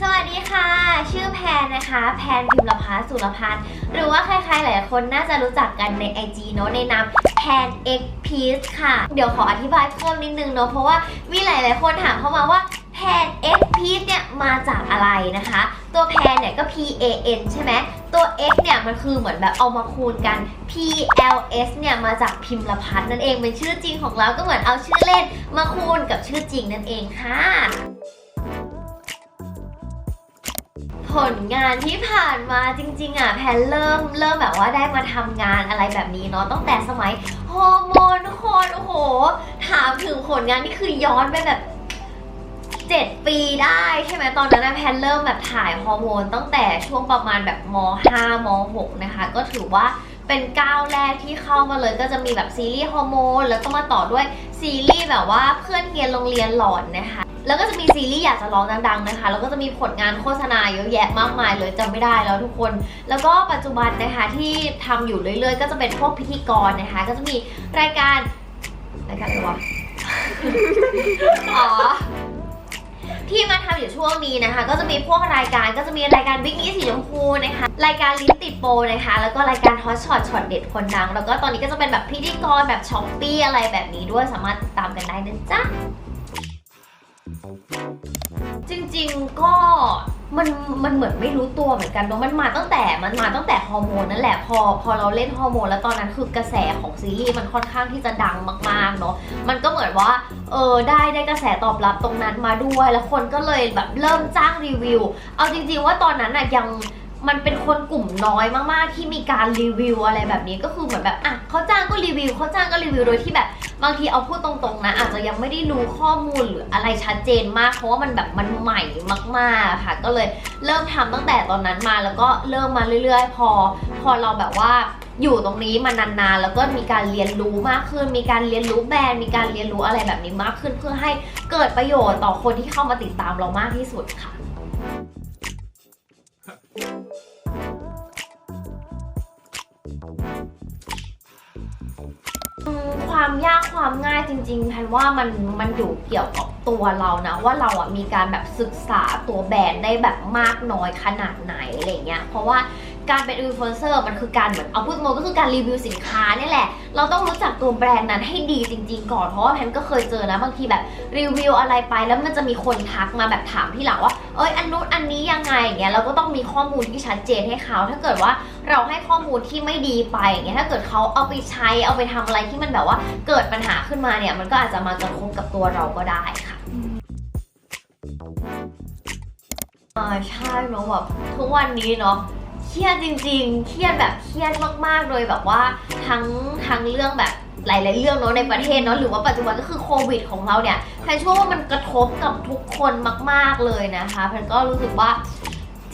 สวัสดีค่ะ ชื่อแพนนะคะ แพนพิมรพัฒน์สุรพันธ์หรือว่าใครๆหลายคนน่าจะรู้จักกันใน IG เนอะในนามแพน X Piece ค่ะ เดี๋ยวขออธิบายเพิ่มนิดนึงเนอะเพราะว่ามีหลายๆคนถามเข้ามาว่าแพน X Piece เนี่ยมาจากอะไรนะคะ ตัวแพนเนี่ยก็ P A N ใช่ไหม ตัว X เนี่ยมันคือเหมือนแบบเอามาคูณกัน P L S เนี่ยมาจากพิมรพัฒนั่นเองเป็นชื่อจริงของเราก็เหมือนเอาชื่อเล่นมาคูณกับชื่อจริงนั่นเองค่ะผลงานที่ผ่านมาจริงๆอะแพนเริ่มเริ่มแบบว่าได้มาทำงานอะไรแบบนี้เนาะตั้งแต่สมัยฮอร์โมนทุกคนโอ้โห ถามถึงผลงานนี่คือย้อนไปแบบ 7 ปีได้ใช่ไหมตอนนั้นนะแพนเริ่มแบบถ่ายฮอร์โมนตั้งแต่ช่วงประมาณแบบม5ม6นะคะ ก็ถือว่าเป็นก้าวแรกที่เข้ามาเลยก็จะมีแบบซีรีส์ฮอร์โมนแล้วก็มาต่อด้วยซีรีส์แบบว่าเพื่อนเรียนโรงเรียนหลอนนะคะ แล้วก็จะมีซีรีส์อยากจะร้องดังๆนะคะ แล้วก็จะมีผลงานโฆษณาเยอะแยะมากมายเลยจำไม่ได้แล้วทุกคน แล้วก็ปัจจุบันนะคะที่ทำอยู่เรื่อยๆ ก็จะเป็นพวกพิธีกรนะคะ ก็จะมีรายการรายการอะไรวะอ๋อ วงนี้นะคะ ก็จะมีพวกรายการก็จะมีรายการวิกนี้สีชมพูนะคะ รายการลิ้นติดโปนะคะ แล้วก็รายการฮอตช็อตช็อตเด็ดคนดัง แล้วก็ตอนนี้ก็จะเป็นแบบพิธีกรแบบช็อปปี้อะไรแบบนี้ด้วยสามารถติดตามกันได้นะจ๊ะ จริงๆก็มันมันเหมือนไม่รู้ตัวเหมือนกันเนอะมันมาตั้งแต่มันมาตั้งแต่ฮอร์โมนนั่นแหละพอพอเราเล่นฮอร์โมนแล้วตอนนั้นคือกระแสของซีรีส์มันค่อนข้างที่จะดังมากๆเนาะมันก็เหมือนว่าเออได้ได้กระแสตอบรับตรงนั้นมาด้วย แล้วคนก็เลยแบบเริ่มจ้างรีวิว เอาจริง ๆ ว่าตอนนั้นน่ะยังมันเป็นคนกลุ่มน้อยมากๆ ที่มีการรีวิวอะไรแบบนี้ก็คือเหมือนแบบอะเขาจ้างก็รีวิวเขาจ้างก็รีวิวโดยที่แบบ บางทีเอาพูดตรงๆนะ อาจจะยังไม่ได้รู้ข้อมูลหรืออะไรชัดเจนมาก เพราะว่ามันแบบมันใหม่มากๆค่ะ ก็เลยเริ่มทำตั้งแต่ตอนนั้นมาแล้วก็เริ่มมาเรื่อยๆ พอ พอเราแบบว่าอยู่ตรงนี้มานานๆ แล้วก็มีการเรียนรู้มากขึ้น มีการเรียนรู้แบรนด์ มีการเรียนรู้อะไรแบบนี้มากขึ้น เพื่อให้เกิดประโยชน์ต่อคนที่เข้ามาติดตามเรามากที่สุดค่ะ ความยากความง่ายจริงๆแพนว่ามันมันอยู่เกี่ยวกับตัวเรานะว่าเราอะมีการแบบศึกษาตัวแบรนด์ได้แบบมากน้อยขนาดไหนอะไรเงี้ยเพราะว่า การเป็นอินฟลูเอนเซอร์มันคือการเหมือนเอาพูดตรงๆก็คือการรีวิวสินค้านี่แหละ เราต้องรู้จักตัวแบรนด์นั้นให้ดีจริง ๆ ก่อน เพราะว่าแพนก็เคยเจอนะบางทีแบบรีวิวอะไรไปแล้วมันจะมีคนทักมาแบบถามที่หลังว่าเอ้ยอันนู้นอันนี้ยังไงอย่างเงี้ยเราก็ต้องมีข้อมูลที่ชัดเจนให้เขา ถ้าเกิดว่าเราให้ข้อมูลที่ไม่ดีไปอย่างเงี้ยถ้าเกิดเขาเอาไปใช้เอาไปทำอะไรที่มันแบบว่าเกิดปัญหาขึ้นมาเนี่ยมันก็อาจจะมากระทบกับตัวเราก็ได้ค่ะอ่าใช่เนาะแบบทุกวันนี้เนาะ เครียดจริง ๆ เครียดแบบเครียดมากๆเลยแบบว่าทั้งทั้งเรื่องแบบหลายๆเรื่องเนาะในประเทศเนาะหรือว่าปัจจุบันก็คือโควิดของเราเนี่ยแพนเชื่อว่ามันกระทบกับทุกคนมาก ๆเลยนะคะแพนก็รู้สึกว่า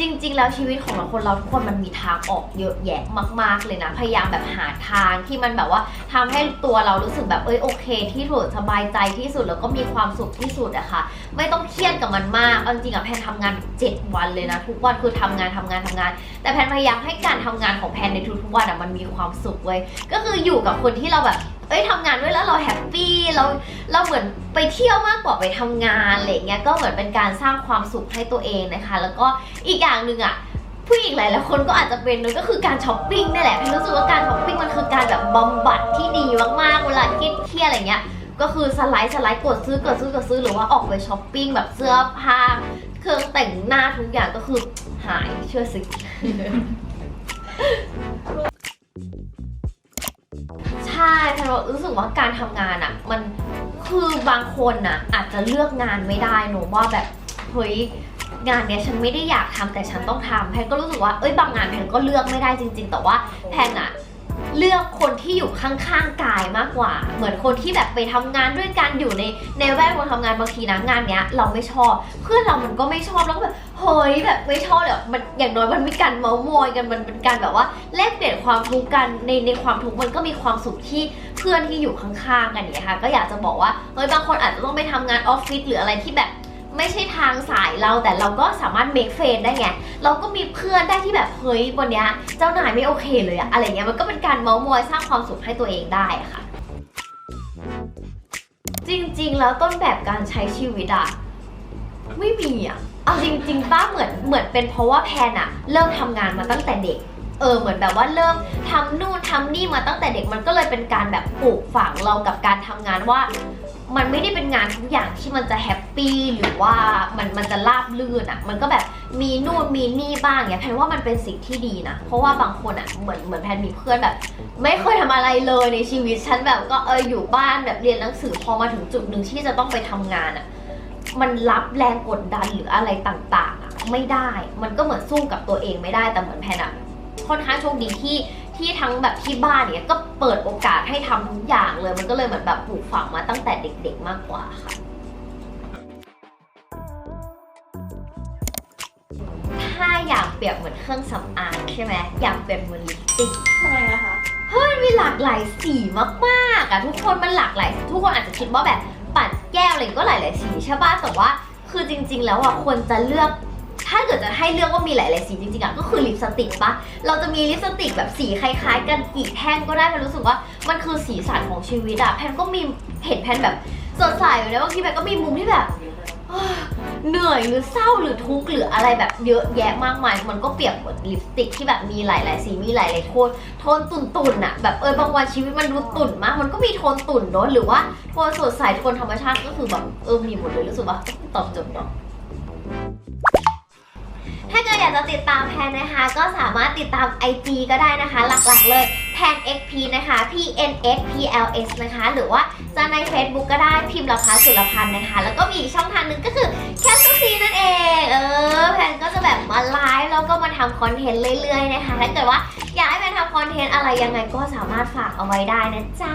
จริง ๆ แล้วชีวิตของเราคนเราทุกคนมันมีทางออกเยอะแยะมาก ๆ เลยนะ พยายามแบบหาทางที่มันแบบว่าทำให้ตัวเรารู้สึกแบบเอ้ยโอเค ที่สุดสบายใจที่สุดแล้วก็มีความสุขที่สุดอะค่ะ ไม่ต้องเครียดกับมันมากเอาจริงๆอะแพนทำงาน 7 วันเลยนะ ทุกวันคือทำงานทำงานทำงาน แต่แพนพยายามให้การทำงานของแพนในทุกๆวันอะมันมีความสุขเว้ยก็คืออยู่กับคนที่เราแบบเอ้ยทำงานด้วยแล้วเราแฮปปี้ เราเราเหมือนไปเที่ยวมากกว่าไปทำงานอะไรเงี้ยก็เหมือนเป็นการสร้างความสุขให้ตัวเองนะคะ แล้วก็อีกอย่างหนึ่งอะผู้หญิงหลายๆคนก็อาจจะเป็นเนอะก็คือการช้อปปิ้งนี่แหละพี่รู้สึกว่าการช้อปปิ้งมันคือการแบบบำบัดที่ดีมากๆเวลาเครียดอะไรเงี้ยก็คือสไลด์สไลด์กดซื้อกดซื้อกดซื้อหรือว่าออกไปช้อปปิ้งแบบเสื้อผ้าเครื่องแต่งหน้าทุกอย่างก็คือหายเชื่อสิ ช่แพนรู้สึกว่าการทำงานอะ่ะ มันคือบางคนน่ะ อาจจะเลือกงานไม่ได้หนูว่าแบบเฮ้ยงานเนี้ยฉันไม่ได้อยากทำแต่ฉันต้องทำแพนก็รู้สึกว่าเอ้ยบางงานแพนก็เลือกไม่ได้จริง ๆ แต่ว่าแพนอะเลือกคนที่อยู่ข้างๆกายมากกว่า เหมือนคนที่แบบไปทำงานด้วยกันอยู่ในในแวดวงทำงานบางทีนะงานเนี้ย เราไม่ชอบ เพื่อนเรามันก็ไม่ชอบแล้วแบบ เฮ้ยแบบไม่ชอบเลยอะมันอย่างน้อยมันมีการเมาส์มอยกันมันเป็นการแบบว่าแลกเปลี่ยนความทุกข์กันในในความทุกข์มันก็มีความสุขที่เพื่อนที่อยู่ข้างๆกันอย่างเนี่ยค่ะ ก็อยากจะบอกว่าเฮ้ยบางคนอาจจะต้องไปทำงานออฟฟิศหรืออะไรที่แบบไม่ใช่ทางสายเราแต่เราก็สามารถเมคเฟนได้ไง เราก็มีเพื่อนได้ที่แบบเฮ้ยวันเนี้ยเจ้านายไม่โอเคเลยอะอะไรเงี้ยมันก็เป็นการเมาส์มอยสร้างความสุขให้ตัวเองได้อะค่ะ จริงๆ แล้วต้นแบบการใช้ชีวิตอะไม่มีอะ เอาจริงๆป้าเหมือนเหมือนเป็นเพราะว่าแพนอะเริ่มทำงานมาตั้งแต่เด็ก เออเหมือนแบบว่าเริ่มทำนู่นทำนี่มาตั้งแต่เด็กมันก็เลยเป็นการแบบปลูกฝังเรากับการทำงานว่า มันไม่ได้เป็นงานทุกอย่างที่มันจะแฮปปี้หรือว่ามันมันจะราบลื่นอะมันก็แบบมีนู่นมีนี่บ้างเนี่ยแพนว่ามันเป็นสิ่งที่ดีนะเพราะว่าบางคนอะเหมือนเหมือนแพนมีเพื่อนแบบ ไม่เคยทำอะไรเลยในชีวิตฉันแบบก็เอออยู่บ้านแบบเรียนหนังสือพอมาถึงจุดหนึ่งที่จะต้องไปทำงานอะ มันรับแรงกดดันหรืออะไรต่างๆอะไม่ได้ มันก็เหมือนสู้กับตัวเองไม่ได้แต่เหมือนแพนอะค่อนข้างโชคดีที่ที่ทั้งแบบที่บ้านเนี่ยก็เปิดโอกาสให้ทำทุกอย่างเลย มันก็เลยเหมือนแบบปลูกฝังมาตั้งแต่เด็ก ๆ มากกว่าค่ะ ถ้าอยากเปรียบเหมือนเครื่องสำอางใช่ไหมอยากเปรียบเหมือนลิปสติกทำไมนะคะมันมีหลากหลายสีมากๆอะทุกคนมันหลากหลายทุกคนอาจจะคิดว่าแบบปัด แก้วอะไรก็หลาย ๆ สีใช่ป่ะแต่ว่าคือจริง ๆ แล้วอะควรจะเลือกถ้าเกิดจะให้เลือกว่ามีหลาย ๆ สีจริง ๆอะก็คือลิปสติกปะเราจะมีลิปสติกแบบสีคล้าย ๆ กันกี่แท่งก็ได้แพนรู้สึกว่ามันคือสีสันของชีวิตอะแพนก็มีเห็นแพนแบบสดใสอยู่นะบางทีแพนก็มีมุมที่แบบ เหนื่อยหรือเศร้าหรือทุกข์หรืออะไรแบบเยอะแยะมากมาย มันก็เปรียบเหมือนลิปสติกที่แบบมีหลายๆสีมีหลายๆโทนโทนตุ่นๆอะแบบเออบางวันชีวิตมันดูตุ่นมาก มันก็มีโทนตุ่นเนอะหรือว่าโทนสดใสโทนธรรมชาติก็คือแบบเออมีหมดเลยรู้สึกว่าตอบโจทย์เนาะถ้าเกิดอยากจะติดตามแพนนะคะ ก็สามารถติดตาม IG ก็ได้นะคะ หลักๆเลย แทน XP นะคะ P N X P L S นะคะ หรือว่าจะใน Facebook ก็ได้พิมพ์ราคาสุรพันธ์นะคะ แล้วก็มีอีกช่องทางหนึ่งก็คือแคสซีนั่นเอง เออ แพนก็จะแบบมาไลฟ์แล้วก็มาทำคอนเทนต์เรื่อยๆนะคะ ถ้าเกิดว่าอยากให้แพนทำคอนเทนต์อะไรยังไงก็สามารถฝากเอาไว้ได้นะจ๊ะ